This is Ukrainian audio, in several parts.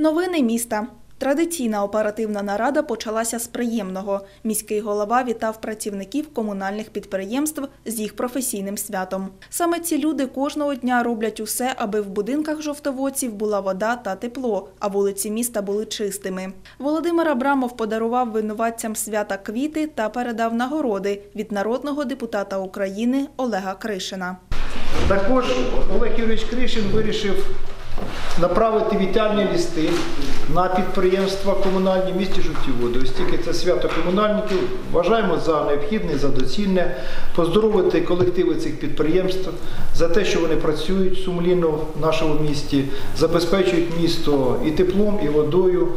Новини міста. Традиційна оперативна нарада почалася з приємного. Міський голова вітав працівників комунальних підприємств з їх професійним святом. Саме ці люди кожного дня роблять усе, аби в будинках жовтоводців була вода та тепло, а вулиці міста були чистими. Володимир Абрамов подарував винуватцям свята квіти та передав нагороди від народного депутата України Олега Кришина. Також Олег Юрійович Кришин вирішив направити вітальні листи на підприємства комунальні в місті Жовті Води. Оскільки це свято комунальників, вважаємо за необхідне, за доцільне поздоровити колективи цих підприємств за те, що вони працюють сумлінно в нашому місті, забезпечують місто і теплом, і водою.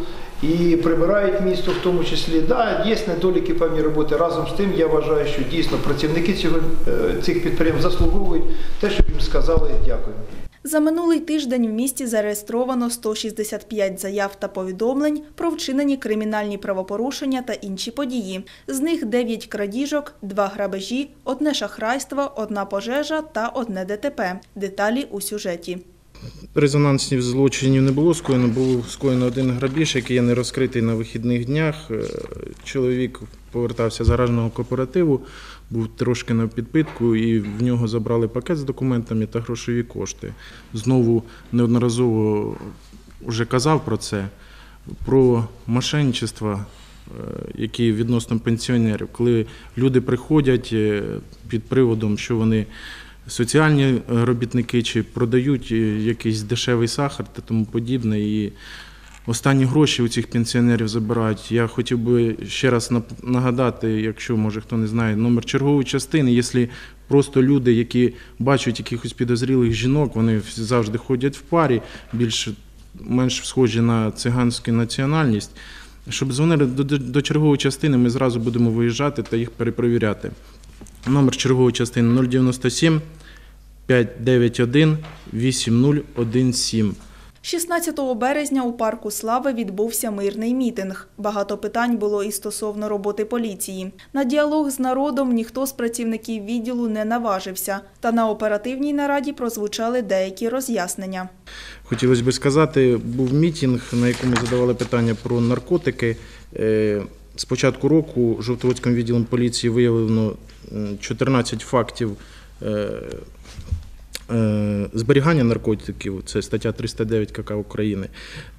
І прибирають місто в тому числі. Да, є недоліки певні роботи. Разом з тим я вважаю, що дійсно працівники цього, е, цих підприємств заслуговують те, щоб їм сказали дякую. За минулий тиждень в місті зареєстровано 165 заяв та повідомлень про вчинені кримінальні правопорушення та інші події. З них 9 крадіжок, 2 грабежі, одне шахрайство, одна пожежа та одне ДТП. Деталі у сюжеті. Резонансів злочинів не було скоєно, був скоєно один грабіж, який є не розкритий на вихідних днях. Е, Чоловік повертався з гаражного кооперативу, був трошки на підпитку, і в нього забрали пакет з документами та грошові кошти. Знову неодноразово вже казав про це, про мошенничество, е, які відносно пенсіонерів, коли люди приходять е, під приводом, що вони соціальні робітники чи продають е, якийсь дешевий сахар та тому подібне. І останні гроші у цих пенсіонерів забирають. Я хотів би ще раз нагадати, якщо може хто не знає, номер чергової частини. Якщо просто люди, які бачать якихось підозрілих жінок, вони завжди ходять в парі, більш менш схожі на циганську національність. Щоб дзвонили до чергової частини, ми зразу будемо виїжджати та їх перепровіряти. Номер чергової частини 097 591 8017. 16 березня у парку Слави відбувся мирний мітинг. Багато питань було і стосовно роботи поліції. На діалог з народом ніхто з працівників відділу не наважився, та на оперативній нараді прозвучали деякі роз'яснення. Хотілося б сказати, був мітинг, на якому задавали питання про наркотики. Е, З початку року Жовтоводським відділом поліції виявлено 14 фактів е, зберігання наркотиків, це стаття 309 КК України,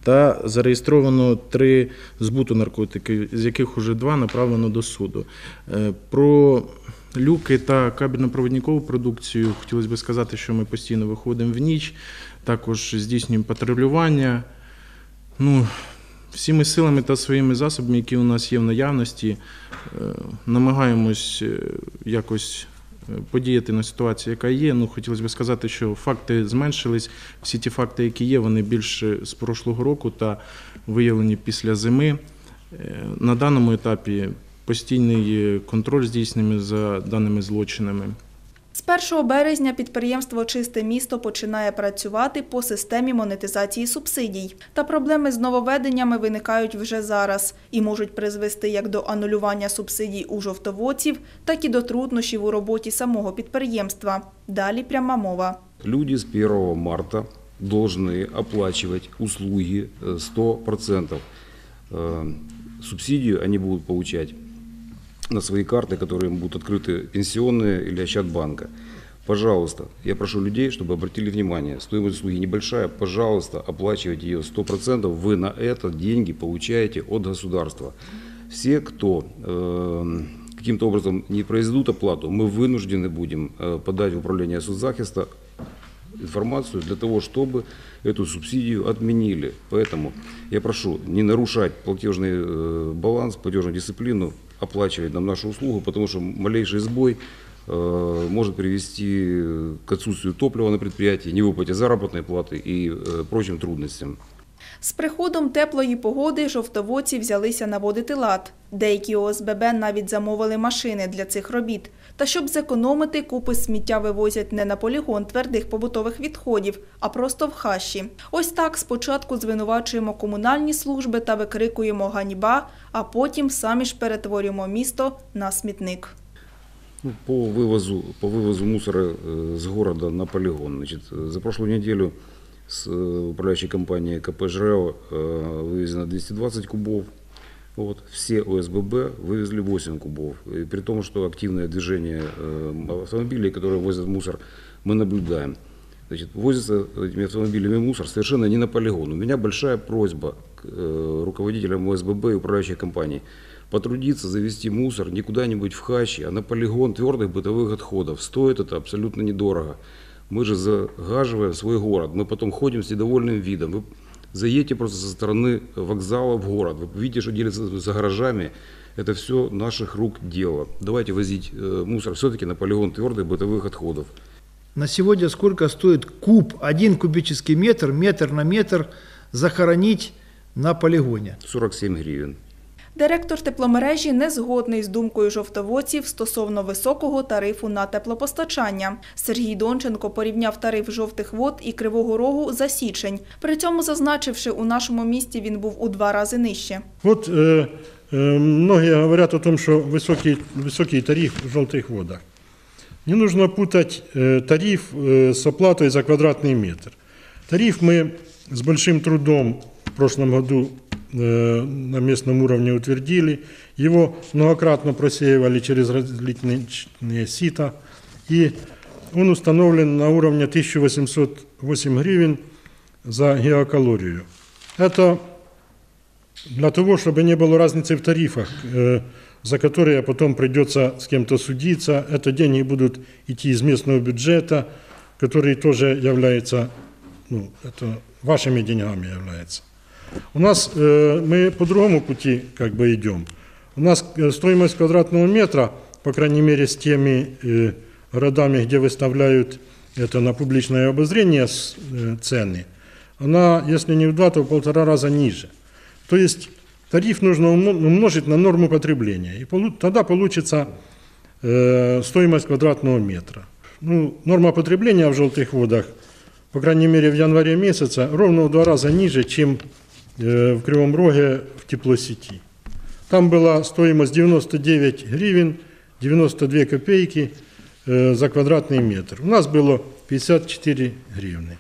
та зареєстровано три збуту наркотиків, з яких уже два направлено до суду. Е, Про люки та кабельно-проводникову продукцію хотілося б сказати, що ми постійно виходимо в ніч, також здійснюємо патрулювання. Ну, всіми силами та своїми засобами, які у нас є в наявності, е, намагаємось е, якось е, подіяти на ситуацію, яка є. Ну, хотілося б сказати, що факти зменшились. Всі ті факти, які є, вони більше з прошлого року та виявлені після зими. Е, На даному етапі постійний контроль здійснений за даними злочинами. З 1 березня підприємство Чисте місто починає працювати по системі монетизації субсидій. Та проблеми з нововведеннями виникають вже зараз і можуть призвести як до анулювання субсидій у жовтоводців, так і до труднощів у роботі самого підприємства. Далі пряма мова. Люди с 1 марта должны оплачивать услуги э, 100%. Э, Субсидию они будут получать на свои карты, которые им будут открыты пенсионные или Ощадбанка. Пожалуйста, я прошу людей, чтобы обратили внимание, стоимость услуги небольшая, пожалуйста, оплачивайте ее 100%, вы на это деньги получаете от государства. Все, кто э, каким-то образом не произведут оплату, мы вынуждены будем э, подать в управление соцзахиста информацию для того, чтобы эту субсидию отменили. Поэтому я прошу не нарушать платежный э, баланс, платежную дисциплину, оплачивать нам нашу услугу, потому что малейший сбой э, может привести к отсутствию топлива на предприятии, невыплате заработной платы и э, прочим трудностям. З приходом теплої погоди жовтоводці взялися наводити лад. Деякі ОСББ навіть замовили машини для цих робіт. Та щоб зекономити, купи сміття вивозять не на полігон твердих побутових відходів, а просто в хащі. Ось так спочатку звинувачуємо комунальні служби та викрикуємо ганьба, а потім самі ж перетворюємо місто на смітник. Ну, по вывозу, по вывозу мусора э, с города на полигон. Значит, э, за прошлую неделю с э, управляющей компанией КП «Жрел» э, вывезено 220 кубов. Вот. Все ОСББ вывезли 8 кубов. И при том, что активное движение э, автомобилей, которые возят мусор, мы наблюдаем. Значит, возится этими автомобилями мусор совершенно не на полигон. У меня большая просьба к э, руководителям ОСББ и управляющей компании потрудиться завести мусор не куда-нибудь в хащи, а на полигон твердых бытовых отходов. Стоит это абсолютно недорого. Мы же загаживаем свой город. Мы потом ходим с недовольным видом. Вы заедете просто со стороны вокзала в город. Вы видите, что делится за гаражами. Это все наших рук дело. Давайте возить э, мусор все-таки на полигон твердых бытовых отходов. На сегодня сколько стоит куб, один кубический метр, метр на метр захоронить на полигоне? 47 гривен. Директор тепломережі не згодний з думкою жовтоводців стосовно високого тарифу на теплопостачання. Сергій Донченко порівняв тариф жовтих вод і Кривого Рогу за січень. При цьому зазначивши, у нашому місті він був у два рази нижче. Вот э, э, многие говорят о том, что высокий, высокий тариф в желтых водах. Не нужно путать э, тариф э, с оплатой за квадратный метр. Тариф мы с большим трудом в прошлом году э, на местном уровне утвердили. Его многократно просеивали через различные сита. И он установлен на уровне 1808 гривен за геокалорию. Это для того, чтобы не было разницы в тарифах, э, за которые потом придется с кем-то судиться. Это деньги будут идти из местного бюджета, который тоже является, ну, это вашими деньгами является. У нас э, мы по другому пути как бы идем. У нас э, стоимость квадратного метра, по крайней мере, с теми э, городами, где выставляют это на публичное обозрение с- э, цены, она, если не в два, то в полтора раза ниже. То есть тариф нужно умножить на норму потребления, и полу- тогда получится э, стоимость квадратного метра. Ну, норма потребления в желтых водах, по крайней мере в январе месяце, ровно в два раза ниже, чем в Кривом Роге в теплосети. Там была стоимость 99 гривен, 92 копейки за квадратный метр. У нас было 54 гривны.